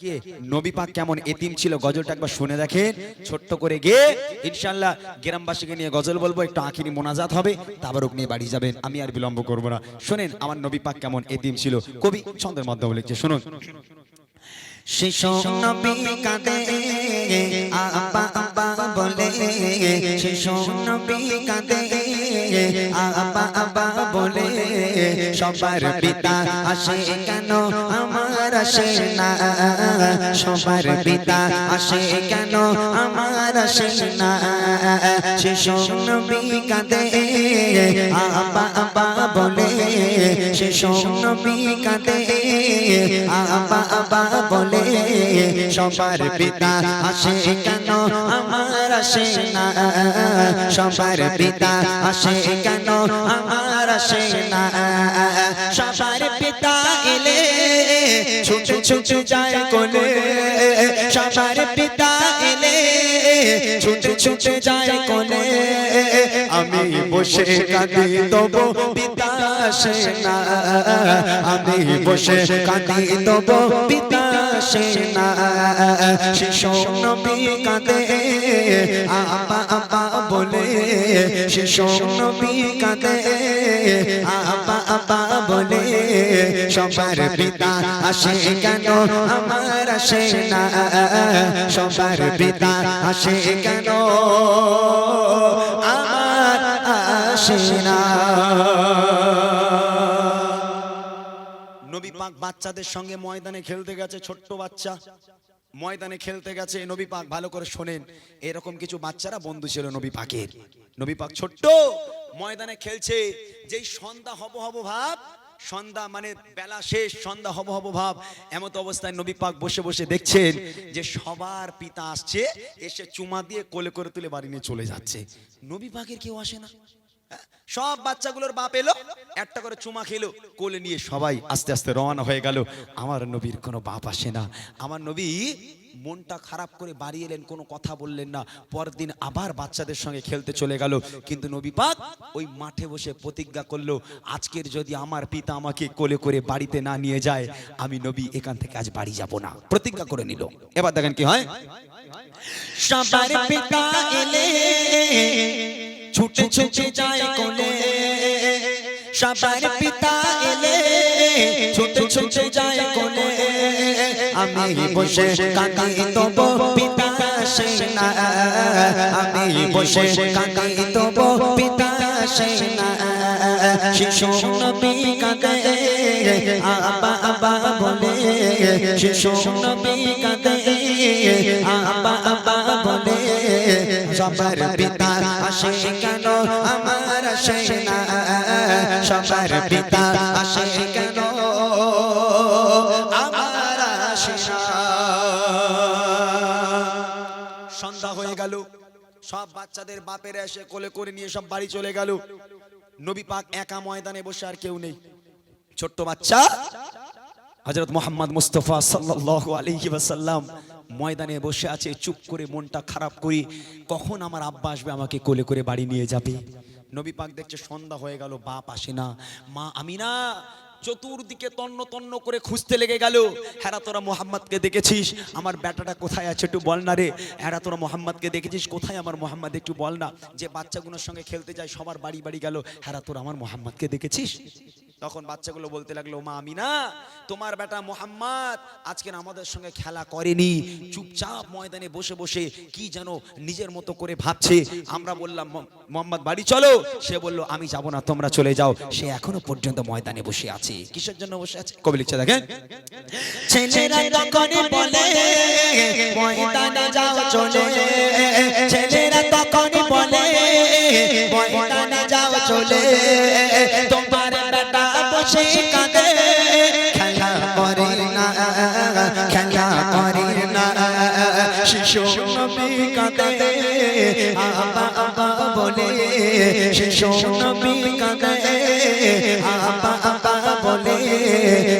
কে? নবী পাক কেমন এতিম ছিল? গজলটা একবার শুনে দেখেন ছোট্ট করে গিয়ে ইনশাল্লাহ গ্রামবাসীকে নিয়ে গজল বলব একটু আখিরি মোনাজাত হবে তাবারক নিয়ে বাড়ি যাবেন আমি আর বিলম্ব করব না। শোনেন আমার নবী পাক কেমন এতিম ছিল? কবি ছন্দের মাধ্যমে লিখছে শুনুন। শিশু নবী কাঁদে বলে শিশু নবী কাঁদে। আব্বা আব্বা বলে, সবার পিতা আসে কেন? আমার আসে না। সবার পিতা আসে কেন? আমার আসে না। কাঁদে। আব্বা বলে, শিশু নবী কাঁদে। আব্বা বলে, সবার পিতা আসে কেন? আমার আসে না? সবার পিতা আসে কেন? আমার আসে না। সবার পিতা এলে ছুটে ছুটে যায় কোলে। সবার পিতা এলে ছুটে ছুটে যায় কোলে। আমি বসে কাঁদি, তবু পিতা আসে না। আমি বসে কাঁদি, তবু পিতা আসে না। শিশু নবী কাঁদে। আপা আপা বলে কাঁদে। আপা আপা বলে, সবার পিতা আসে কেন? আমার আসে না। সবার পিতা আসে কেন? আমার আসে না। নবী পাক বাচ্চাদের সঙ্গে ময়দানে খেলতে গেছে, ছোট্ট বাচ্চা। ময়দানে খেলতে গেছে, নবী পাক ভালো করে শোনেন। এরকম কিছু বাচ্চারা বন্ধু ছিল নবী পাকের। নবী পাক ছোট্ট, ময়দানে খেলছে। যেই সন্ধ্যা হব হব ভাব, সন্ধ্যা মানে বেলা শেষ, সন্ধ্যা হব হব ভাব, এমত অবস্থায় নবী পাক বসে বসে দেখছেন যে সবার পিতা আসছে, এসে চুমা দিয়ে কোলে করে তুলে বাড়ি নিয়ে চলে যাচ্ছে। নবী পাকের কেউ আসে না। সব বাচ্চাগুলোর বাপ এলো, একটা করে চুমা খেলো, কোলে নিয়ে সবাই আস্তে আস্তে রওনা হয়ে গেল। আমার নবীর কোনো বাপ আসে না। আমার নবী মনটা খারাপ করে বাড়ি এলেন, কোনো কথা বললেন না। পরদিন আবার বাচ্চাদের সঙ্গে খেলতে চলে গেল। কিন্তু নবী পাক ওই মাঠে বসে প্রতিজ্ঞা করল, আজকের যদি আমার পিতা আমাকে কোলে করে বাড়িতে না নিয়ে যায়, আমি নবী এখান থেকে আজ বাড়ি যাব না। প্রতিজ্ঞা করে নিল। এবার দেখেন কি হয়। সবার পিতা এলে, ছুটে ছুটে যায় কোলে। সবার পিতা এলে আমি বসে কাঁদি তবু পিতা আসে না। আমি বসে কাঁদি তবু পিতা আসে না। শিশু নবী কাঁদে। আবা আবা বলে। শিশু নবী কাঁদে। আবা আবা বলে। সবার পিতা আসে কেন? আমার আসে না। সবার পিতা সন্ধ্যা হয়ে গেল। সব বাচ্চাদের বাপের এসে কোলে করে নিয়ে সব বাড়ি চলে গেল। নবী পাক একা ময়দানে বসে আর কেউ নেই। ছোট্ট বাচ্চা, হযরত মোহাম্মদ মুস্তফা সাল্লাল্লাহু আলাইহি ওয়াসাল্লাম ময়দানে বসে আছে, চুপ করে মনটা খারাপ করি, কখন আমার আব্বা আসবে আমাকে কোলে করে বাড়ি নিয়ে যাবে? নবী পাক দেখছে সন্ধ্যা হয়ে গেল, বাপ আসে না। মা আমিনা চতুর্দিকে তন্ন তন্ন করে খুঁজতে লেগে গেল। হ্যাঁ তোরা মোহাম্মদকে দেখেছিস? আমার ব্যাটাটা কোথায় আছে একটু বল না রে। হ্যাঁ তোরা মোহাম্মদকে দেখেছিস? কোথায় আমার মোহাম্মদ? একটু বল না। যে বাচ্চাগুলোর সঙ্গে খেলতে যায়, সবার বাড়ি বাড়ি গেল। হ্যাঁ তোরা আমার মোহাম্মদকে দেখেছিস? তখন বাচ্চাগুলো বলতে লাগল মা আমিনা তোমার বেটা মোহাম্মদ আজকে আমাদের সঙ্গে খেলা করেনি। চুপচাপ ময়দানে বসে বসে কি যেন নিজের মতো করে ভাবছে। আমরা বললাম মোহাম্মদ বাড়ি চলো। সে বলল আমি যাব না তোমরা চলে যাও। সে এখনও পর্যন্ত ময়দানে বসে আছে। কিসের জন্য বসে আছে? কবি লিখছে দেখেন। ছেলেরা তখনই বলে ময়দানে যাও চলে। ছেলেরা তখনই বলে ময়দানে যাও চলে। তোমার বেটা বসে কাঁদে। খেলা করে না, খেলা করে না, শিশু নবী কাঁদে। আবা বলে, শিশু নবী কাঁদে। আবা বলে,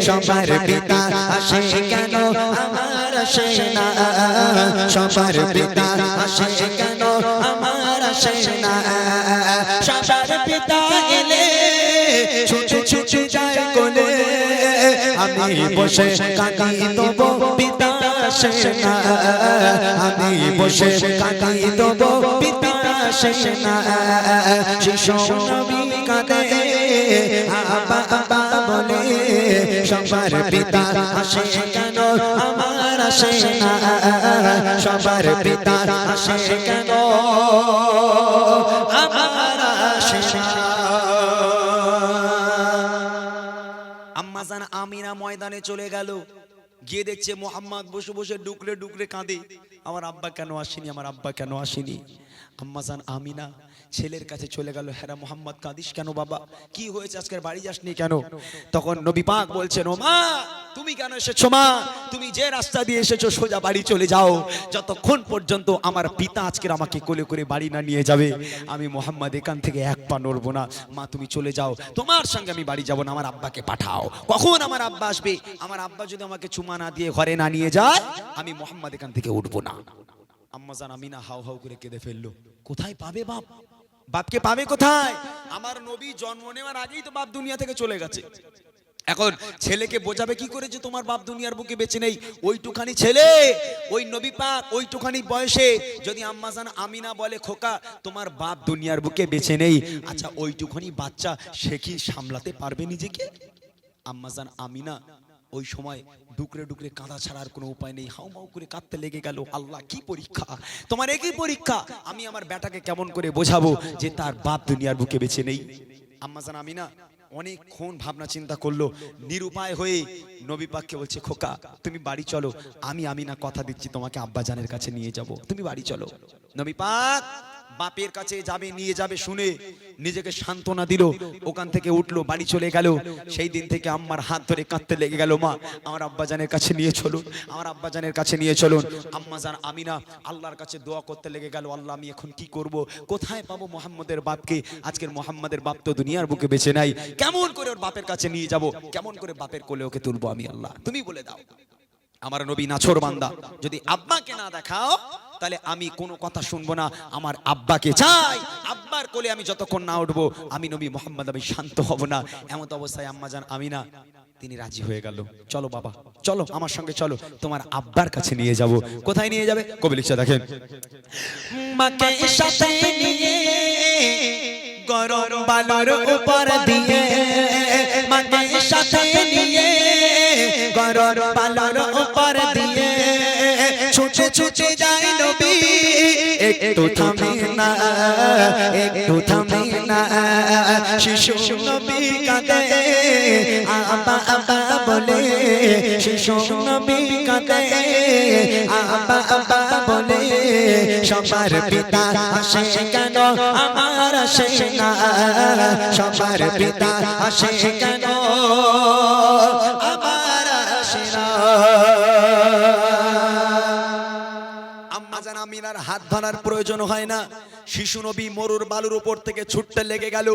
সবার পিতা আসে কেন? আমার আসে না। সবার পিতা আসে কেন? বসে কাঁদি তবু পিতা আসে না আমি বসে কাঁদি দেবো পিতা আসে না শিশু নবী কাঁদে। আবা বলে সবার পিতা আসে কেন? আমার আসে না। সবার পিতা আসে কেন? আমার ময়দানে চলে গেল। গিয়ে দেখছে মোহাম্মদ বসে বসে ডুকরে ডুকরে কাঁদে। আমার আব্বা কেন আসেনি? আমার আব্বা কেন আসেনি? আম্মাজান আমিনা, ছেলের কাছে চলে গেল হ্যাঁ মোহাম্মদ, কাঁদিস কেন বাবা? কি হয়েছে? আজকের বাড়ি যাসনি কেন? তখন নবী পাক বলছেন ও মা তুমি কেন এসেছ মা? তুমি যে রাস্তা দিয়ে এসেছ, সোজা বাড়ি চলে যাও। যতক্ষণ পর্যন্ত আমার পিতা আজকের আমাকে কোলে করে বাড়ি না নিয়ে যাবে, আমি মোহাম্মদ এখান থেকে এক পা নড়বো না। মা, তুমি চলে যাও। তোমার সঙ্গে আমি বাড়ি যাব না, আমার আব্বাকে পাঠাও। কখন আমার আব্বা আসবে? আমার আব্বা যদি আমাকে চুমা না দিয়ে ঘরে না নিয়ে যায়, আমি মোহাম্মদ এখান থেকে উঠবো না। আম্মাজান আমিনা হাউ হাউ করে কেঁদে ফেলল, কোথায় পাবে বাপ? বাপকে পাবে কোথায়? আমার নবী জন্ম নেওয়ার আগেই তো বাপ দুনিয়া থেকে চলে গেছে। এখন ছেলেকে বোঝাবে কি করে যে তোমার বাপ দুনিয়ার বুকে বেঁচে নেই? ওইটুখানি ছেলে, ওই নবী পাক, ওইটুখানি বয়সে। যদি আম্মাজান আমিনা বলে, খোকা, তোমার বাপ দুনিয়ার বুকে বেঁচে নেই আচ্ছা ওইটুখানি বাচ্চা সে কি সামলাতে পারবে নিজেকে? আম্মাজান আমিনা ওই সময় ডুকরে ডুকরে কাঁদা ছাড়ার কোনো উপায় নেই। হাউ মাউ করে কাঁদতে লেগে গেল, আল্লাহ, কি পরীক্ষা? তোমার একই পরীক্ষা? আমি আমার বেটাকে কেমন করে বোঝাবো যে তার বাপ দুনিয়ার বুকে বেছে নেই? আম্মাজান আমিনা, অনেকক্ষণ ভাবনা চিন্তা করল, নিরুপায় হয়ে নবী পাককে বলছে, খোকা, তুমি বাড়ি চলো, আমি আমিনা কথা দিচ্ছি, তোমাকে আব্বাজানের কাছে নিয়ে যাব। তুমি বাড়ি চলো। নবী পাক বাপের কাছে যাবে, নিয়ে যাবে শুনে নিজেকে সান্ত্বনা দিল। ওখান থেকে উঠল, বাড়ি চলে গেল। সেই দিন থেকে আম্মার হাত ধরে কাঁদতে লেগে গেল, মা, আমার আব্বাজানের কাছে নিয়ে চলুন, আমার আব্বাজানের কাছে নিয়ে চলুন। আম্মা আম্মাজান আমিনা, আল্লাহর কাছে দোয়া করতে লেগে গেল, আল্লাহ, আমি এখন কি করব? কোথায় পাবো মোহাম্মদের বাপকে? আজকের মোহাম্মদের বাপ তো দুনিয়ার বুকে বেঁচে নাই। কেমন করে ওর বাপের কাছে নিয়ে যাব? কেমন করে বাপের কোলে ওকে তুলবো আমি, আল্লাহ? তুমি বলে দাও। আমার নবী নাছর বান্দা, যদি আব্বাকে না দেখাও তাহলে আমি কোনো কথা শুনব না, আমার আব্বাকে চাই। আব্বার কোলে আমি যতক্ষণ না উঠবো, আমি নবী মোহাম্মদ, আমি শান্ত হব না। এমন অবস্থায় আম্মা জান আমি না তিনি রাজি হয়ে গেল। চলো বাবা, চলো, আমার সঙ্গে চলো, তোমার আব্বার কাছে নিয়ে যাব। কোথায় নিয়ে যাবে? কবি লিখছে, দেখেন। গরম বালুর উপর দিয়ে গরম বালুর উপর দিয়ে ছুটে ছুটে যায় নবী। একটু থামে না, একটু থামে না। শিশু নবী কাঁদে আবা আবা বলে, শিশু নবী কাঁদে আবা আবা বলে, সবার পিতা আসে কেন? আমার আসে না। সবার পিতা আসে কেন? আমিনার হাত ধরার প্রয়োজন হয় না। শিশু নবী মরুর বালুর উপর থেকে ছুটতে লেগে গেল।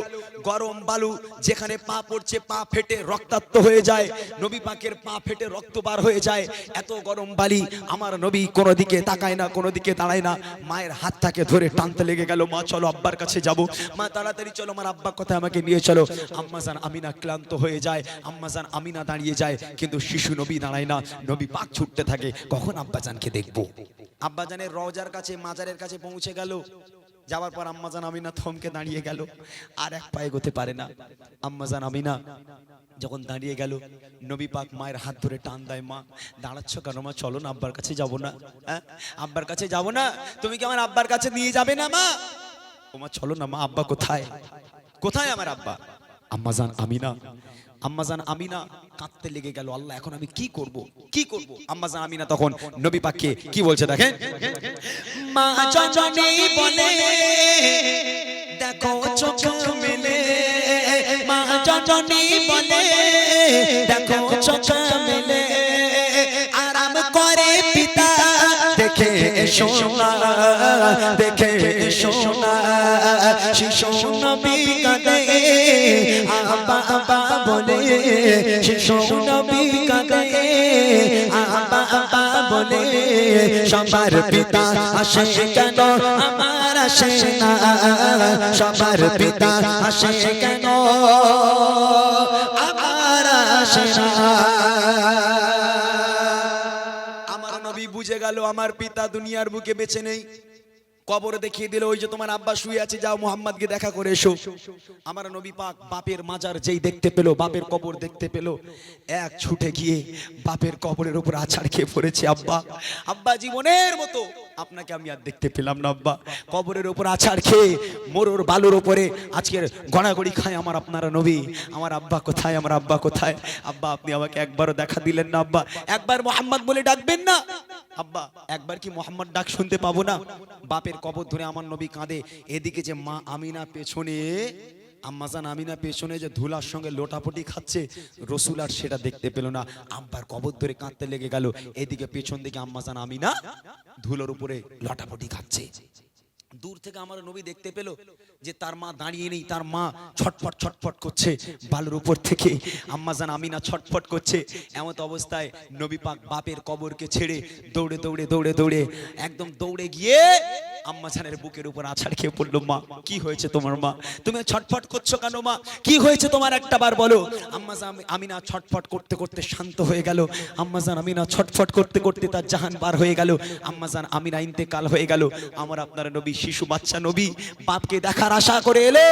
গরম বালু যেখানে পা পড়ছে, পা ফেটে রক্তাক্ত হয়ে যায়। নবী পাকের পা ফেটে রক্ত বার হয়ে যায়। এত গরম বালি আমার নবী কোনো দিকে তাকায় না কোনো দিকে দাঁড়ায় না। মায়ের হাতটাকে ধরে টানতে লেগে গেল, মা, চলো আব্বার কাছে যাব। মা, তাড়াতাড়ি চলো, আমার আব্বা কথা আমাকে নিয়ে চলো। আম্মাজান আমিনা ক্লান্ত হয়ে যায়। আম্মাজান আমিনা দাঁড়িয়ে যায়, কিন্তু শিশু নবী দাঁড়ায় না। নবী পাক ছুটতে থাকে, কখন আব্বাজানকে দেখব? আব্বাজানের রওজার কাছে, মাজারের কাছে পৌঁছে গেল। যাওয়ার পর আম্মাজান আমিনা থমকে দাঁড়িয়ে গেল। আর এক পায়ে গোতে পারে না। আম্মাজান আমিনা যখন দাঁড়িয়ে গেল, নবী পাক মায়ের হাত ধরে টান দেয়, মা, দাঁড়াচ্ছ কেন? মা, চলো না, আব্বার কাছে যাব না। হ্যাঁ? আব্বার কাছে যাব না? তুমি কি আমার আব্বার কাছে নিয়ে যাবে না, মা? মা, চলো না, মা, আব্বা কোথায়? কোথায় আমার আব্বা? আম্মাজান আমিনা আম্মাজান আমিনা কাঁদতে লেগে গেল, আল্লাহ, এখন আমি কি করব? কি করব? আম্মাজান আমিনা তখন নবী পাককে কি বলছে দেখেন? দেখো চোখ মেলে। দেখো চোখ মেলে। দেখে সোনা দেখে সোনা শিশু নবী কাঁদে আবা আবা বলে, শিশু নবী কাঁদে আবা আবা বলে, সবার পিতা আসে কেন, আমার আসে না, সবার পিতা আসে কেন, আমার আসে না। বুঝে গেল আমার পিতা দুনিয়ার বুকে বেঁচে নেই। কবর দেখিয়ে দিল, ওই যে তোমার আব্বা শুয়ে আছে, যাও মোহাম্মদকে দেখা করে এসো। আমার নবী পাক বাপের মাজার যেই দেখতে পেল, বাপের কবর দেখতে পেল, এক ছুটে গিয়ে বাপের কবরের উপর আছাড় খেয়ে পড়েছে, আব্বা আব্বা জীবনের মতো। আপনাকে আমি আর দেখতে পেলাম না, আব্বা। কবরের উপর আছাড় খেয়ে মোরর বালুর উপরে আজকের গড়াগড়ি খায় আমার আপনারা নবী। আমার আব্বা কোথায়, আমার আব্বা কোথায়? আব্বা, আপনি আমাকে একবারও দেখা দিলেন না, আব্বা। একবার মোহাম্মদ বলে ডাকবেন না। আব্বা, একবার কি মোহাম্মদ ডাক শুনতে পাবো না? বাপের কবর ধরে আমার নবী কাঁদে। এদিকে যে মা আমিনা পেছনে আম্মাজান আমিনা পেছনে যে ধুলার সঙ্গে লোটাপটি খাচ্ছে, রসুল আর সেটা দেখতে পেল না। আব্বার কবর ধরে কাঁদতে লেগে গেল। এদিকে পেছন দিকে আম্মাজান আমিনা ধুলোর উপরে লটাপটি খাচ্ছে। দূর থেকে আমার নবী দেখতে পেল যে তার মা দাঁড়িয়ে নেই, তার মা ছটফট ছটফট করছে বালুর উপর থেকে। আম্মাজান আমিনা ছটফট করছে। এমন অবস্থায় নবী পাক বাপের কবরকে ছেড়ে দৌড়ে দৌড়ে দৌড়ে দৌড়ে একদম দৌড়ে গিয়ে আম্মাজানের বুকের উপর আছাড় খেয়ে পড়ল মা, কি হয়েছে তোমার মা? তুমি ছটফট করছ কেন, মা? কি হয়েছে তোমার একটা বার বলো? আম্মাজান আমিনা ছটফট করতে করতে শান্ত হয়ে গেল। আম্মাজান আমিনা ছটফট করতে করতে তার জাহান বার হয়ে গেল। আম্মাজান আমিনা ইন্তেকাল হয়ে গেল। আমার আপনার নবী শিশু বাচ্চা নবী বাপকে দেখার আশা করে এলো।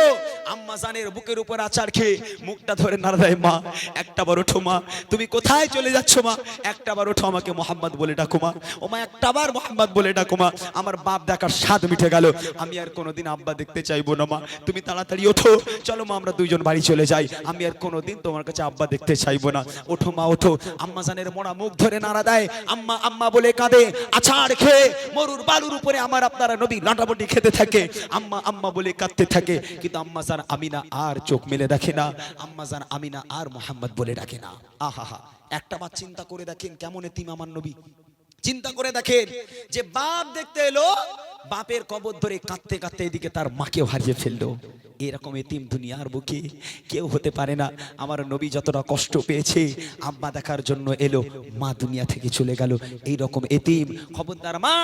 আম্মাজানের বুকের উপর আচার খেয়ে মুখটা ধরে নাড়া মা, একটা বার ওঠো, মা। তুমি কোথায় চলে যাচ্ছ, মা? একটা বার ওঠো আমাকে মোহাম্মদ বলে ডাকো, মা। ও মা, একটা বার মোহাম্মদ বলে ডাকো, মা। আমার বাপ দেখার স্বাদ মিটে গেল। আমি আর কোনোদিন আব্বা দেখতে চাইব না, মা। তুমি তাড়াতাড়ি ওঠো। চলো, মা, আমরা দুইজন বাড়ি চলে যাই। আমি আর কোনোদিন তোমার কাছে আব্বা দেখতে চাইব না। ওঠো, মা, ওঠো। আম্মা জানের মোড়া মুখ ধরে নাড়া দেয়। আম্মা আম্মা বলে কাঁদে আছাড় খেয়ে মরুর বালুর উপরে আমার আপনারা নবী লাটাবটি খেতে থাকে, আম্মা আম্মা বলে কাঁদতে থাকে, কিন্তু আম্মা জান আমিনা আর চোখ মেলে দেখে না, আম্মা জান আমিনা আর মোহাম্মদ বলে ডাকে না। আহা হা একটা বার চিন্তা করে দেখেন কেমন এতিম আমার নবী। চিন্তা করে দেখেন যে বাপ দেখতে এলো, বাপের কবর ধরে কাঁদতে কাঁদতে এদিকে তার মাকেও হারিয়ে ফেলল। এরকম এতিম দুনিয়ার বুকে কেউ হতে পারে না। আমার নবী যতটা কষ্ট পেয়েছে, আব্বা দেখার জন্য এলো, মা দুনিয়া থেকে চলে গেল। এই রকম এতিম, খবরদার মা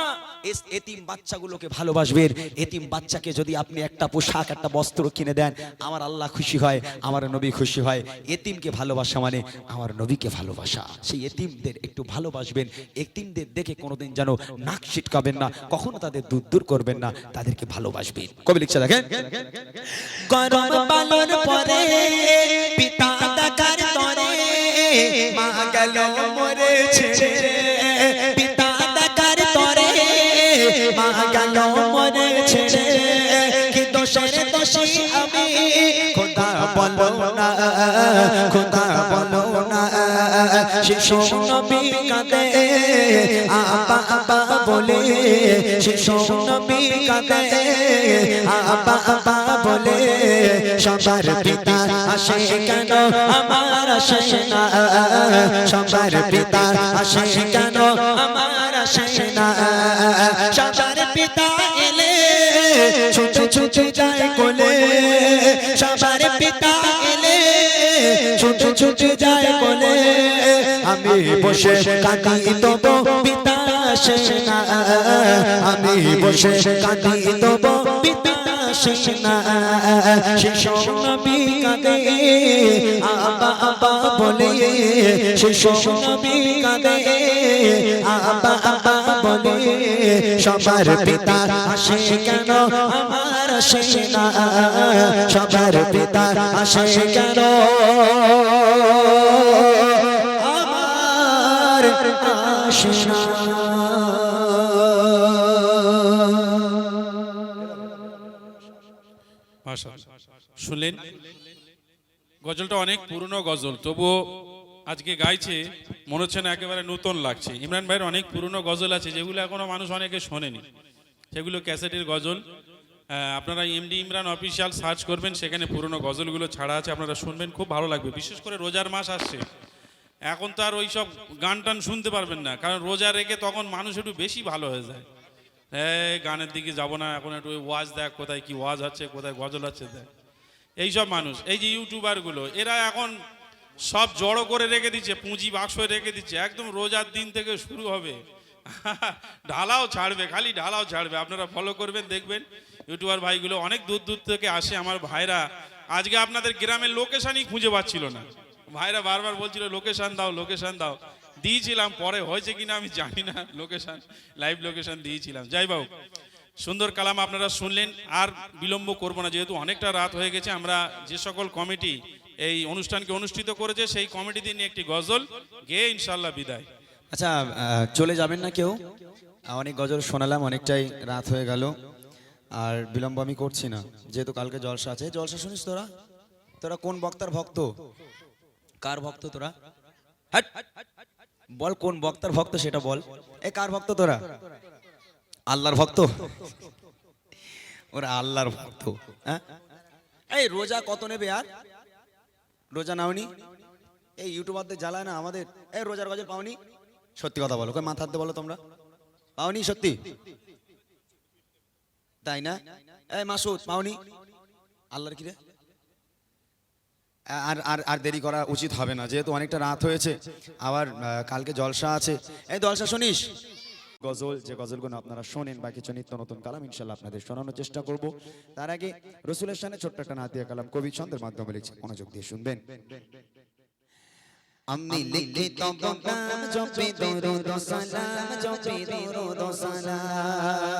এতিম বাচ্চাগুলোকে ভালোবাসবেন। এতিম বাচ্চাকে যদি আপনি একটা পোশাক, একটা বস্ত্র কিনে দেন, আমার আল্লাহ খুশি হয়, আমার নবী খুশি হয়। এতিমকে ভালোবাসা মানে আমার নবীকে ভালোবাসা। সেই এতিমদের একটু ভালোবাসবেন। এতিমদের দেখে কোনোদিন যেন নাক ছিটকাবেন না, কখনো তাদের দূর দূর করবেন না, তাদেরকে ভালোবাসবেন। কবি লিখছে দেখেন, গরম আমি? খোদা বলো না, খোদা বলো শিশু নবী কাঁদে। আপা আপা বলে শিশু নবী কাঁদে। আপা আপা বলে, সবার পিতা আসে কেন? আমার আসে না। সবার পিতা আসে কেন? আমার বসে কাঁদি তবু পিতা আমি বসে কাঁদি তবু শিশু সবার পিতা সবার পিতা কেন? শুনলেন? গজলটা অনেক পুরনো গজল, তবুও আজকে গাইছে, মনে হচ্ছে না একেবারে নতুন লাগছে। ইমরান ভাইয়ের অনেক পুরনো গজল আছে, যেগুলো এখনও মানুষ অনেকে শোনেনি। সেগুলো ক্যাসেটের গজল। আপনারা এমডি ইমরান অফিসিয়াল সার্চ করবেন, সেখানে পুরনো গজলগুলো ছাড়া আছে, আপনারা শুনবেন, খুব ভালো লাগবে। বিশেষ করে রোজার মাস আসছে। এখন তো আর ওই সব গান টান শুনতে পারবেন না, কারণ রোজা রেখে তখন মানুষ একটু বেশি ভালো হয়ে যায়। হ্যাঁ গানের দিকে যাব না, এখন একটু ওয়াজ দেখ, কোথায় কি ওয়াজ হচ্ছে কোথায় গজল হচ্ছে দেখ। এইসব মানুষ, এই যে ইউটিউবারগুলো, এরা এখন সব জড়ো করে রেখে দিচ্ছে, পুঁজি বাক্স রেখে দিচ্ছে, একদম রোজার দিন থেকে শুরু হবে। ঢালাও ছাড়বে, খালি ঢালাও ছাড়বে, আপনারা ফলো করবেন, দেখবেন। ইউটিউবার ভাইগুলো অনেক দূর দূর থেকে আসে, আমার ভাইরা। আজকে আপনাদের গ্রামের লোকেশনই খুঁজে পাচ্ছিল না। ভাইরা বারবার বলছিল, লোকেশন দাও লোকেশন দাও। দিয়েছিলাম, পরে হয়েছে কিনা আমি জানি না। লোকেশন লাইভ লোকেশন দিয়েছিলাম। যাই বাবু, সুন্দর কালাম আপনারা শুনলেন, আর বিলম্ব করব না, যেহেতু অনেকটা রাত হয়ে গেছে, আমরা যে সকল কমিটি এই অনুষ্ঠানকে অনুষ্ঠিত করেছে, সেই কমিটি নিয়ে একটি গজল গেয়ে ইনশাল্লাহ বিদায়। আচ্ছা চলে যাবেন না কেউ? অনেক গজল শোনালাম, অনেকটাই রাত হয়ে গেল। আর বিলম্ব আমি করছি না, যেহেতু কালকে জলসা আছে। জলসা শুনিস তোরা? তোরা কোন বক্তার ভক্ত? কার ভক্ত তোরা? বল কোন বক্তার ভক্ত সেটা বল। এ কার ভক্ত তোরা? আল্লাহর ভক্ত? ওরা আল্লাহর ভক্ত হ্যাঁ? এই রোজা কত নেবে আর? রোজা নাওনি? এই ইউটিউবারদের জ্বালায় না আমাদের? এই রোজার গজল পাওনি? সত্যি কথা বলো, কই মাথা হাতে বলো তোমরা। পাওনি সত্যি? তাই না? এই মাসুদ, পাওনি? আল্লাহর কি রে? আর আর আর দেরি করা উচিত হবে না। যেহেতু অনেকটা রাত হয়েছে আবার কালকে জলসা আছে। এই জলসা শুনিস? গজল যে গজলগুলো আপনারা শোনেন বা কিছু নিত্য নতুন কালাম ইনশাল্লাহ আপনাদের শোনানোর চেষ্টা করব। তার আগে রসুলের সামনে ছোট্ট একটা নাতিয়া কালাম কবি ছন্দের মাধ্যমে লিখছে মনোযোগ দিয়ে শুনবেন। আমি লিখে তব নাম জপে দরুদ সালাম জপে দরুদ সালাম।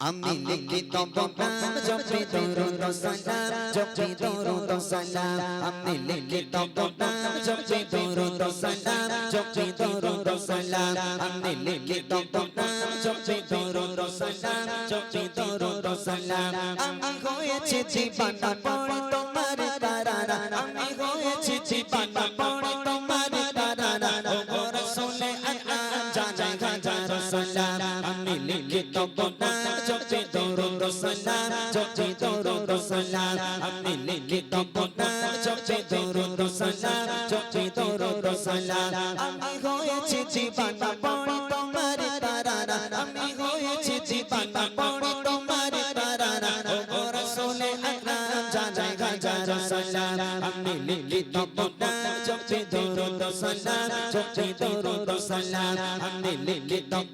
আমি লিখে তব নাম জপে দরুদ সালাম জপে দরুদ সালাম আমি লিখে তব নাম জপে দরুদ সালাম জপে দরুদ সালাম আমি লিখে তব নাম জপে দরুদ সালাম জপে দরুদ সালাম আমি হয়েছে জীবনা পড়ে তোমার তারারা আমি হয়েছে জীবনা পড়ে সালাম জপে দরুদ সালাম আমি লিখে নাম জপে দরুদ সালাম জপে দরুদ সালাম আমি হয়েছে জীবনা পড়ে তোমার তারারা, আমি হয়েছে জীবনা পড়ে তোমার তারারা। ও রাসূলে আকরাম জানাই হাজার সালাম আমি লিখে নাম জপে দরুদ সালাম জপে দরুদ সালাম আমি লিখে নাম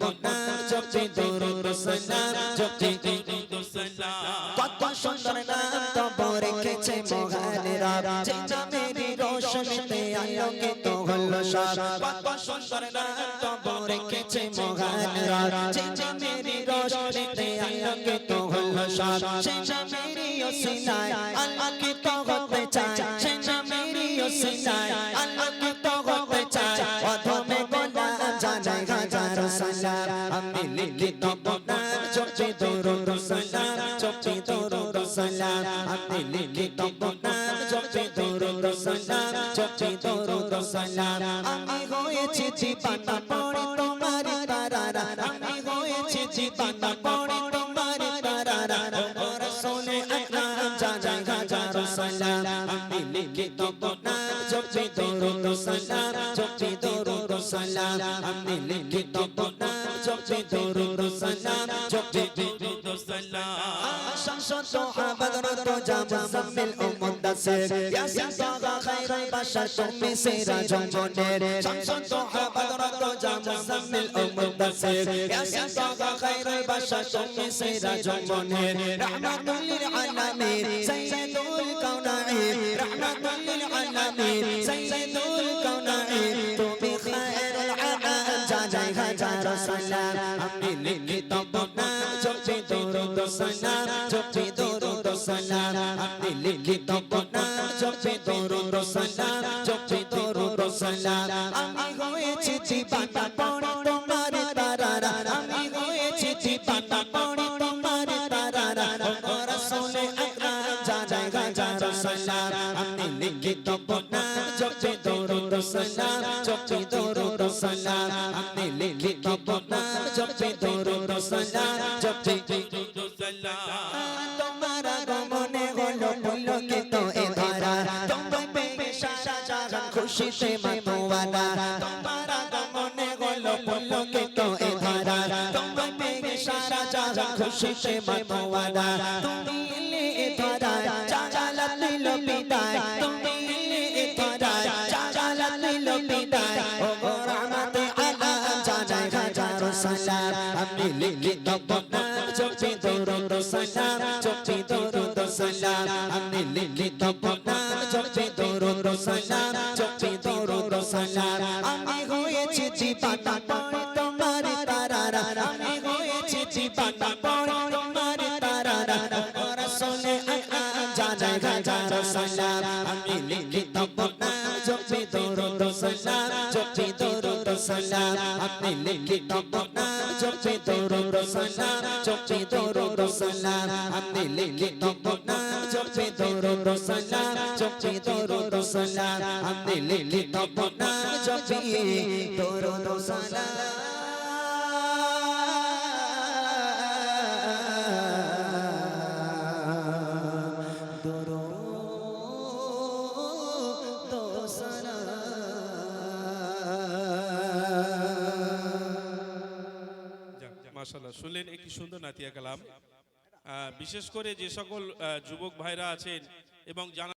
জপে দরুদ সালাম জপে কত সুন্দর নাম তব রেখেছে মহান রব। যে নামেরই রোশনীতে আলোকিত হলো সব। কত সুন্দর নাম তব রেখেছে মহান রব। যে নামেরই রোশনীতে আলোকিত হলো সব। সে নামেরই ওসিলায় আলোকিত হতে চায়। সে নামেরই ওসিলায় আলোকিত হতে চায়। অধমে গোলাম জানাই হাজার সালাম। আমি লিখি তব নাম জপে দরুদ সালাম, জপে দরুদ সালাম। শামসুদ সাহাবাদরত জামুজাম্মিল ও মুদাসসির ইয়াসিন তাহা খায়রুল বাশার তুমি সিরাজ মনের শামসুদ সাহাবাদরত জামুজাম্মিল ও মুদাসসির ইয়াসিন তাহা খায়রুল বাশার তুমি সিরাজ মনের রাহমাতুল লিল আলামিন, সাইয়্যিদুল কাউনাইন রাহমাতুল লিল আলামিন আমি লিখি তব নাম জপে দরুদ সালাম জপে দরুদ সালাম আমি হয়েছি জীবনা পড়ে তোমার তারারা আমি হয়েছি জীবনা পড়ে তোমার তারারা ও রাসূলে আকরাম জানাই হাজার সালাম আমি লিখি তব নাম জপে দরুদ সালাম জপে দরুদ সালাম আমি লিখি তব নাম জপে দরুদ সালাম জপে দরুদ সালাম খুশিতে মাতোয়ারা তোমার আগমনে হলো পুলকিত এ ধারা। তোমায় পেয়ে সারা জাহান খুশিতে মাতোয়ারা তুমি এলে এ ধারা জালাল নিল বিদায়। তুমি এলে এ ধারা জালাল নিল বিদায়। ও রহমতে আলাম জানাই হাজার সালাম। আমি লিখি নাম জপে দরুদ সালাম জপে দরুদ সালাম। লিখি তব নাম জপে দরুদ সালাম। পড়ে তোমার তারারা। আমি হয়েছি জীবানা পড়ে তোমার তারারা। রাসূলে জানাই হাজার সালাম আমি লিখি তব নাম জপে দরুদ সালাম জপে দরুদ সালাম আপনি লিখি তব নাম জপে দরুদ সালাম জপে দরুদ সালাম আপনি লিখি তব নাম জপে দরুদ সালাম জপে দরুদ সালাম আপনি লিখি তব নাম জপে দরুদ সালাম মাশাল্লাহ শুনলেন একটি সুন্দর নাতিয়া কালাম। বিশেষ করে যে সকল যুবক ভাইরা আছেন এবং জানা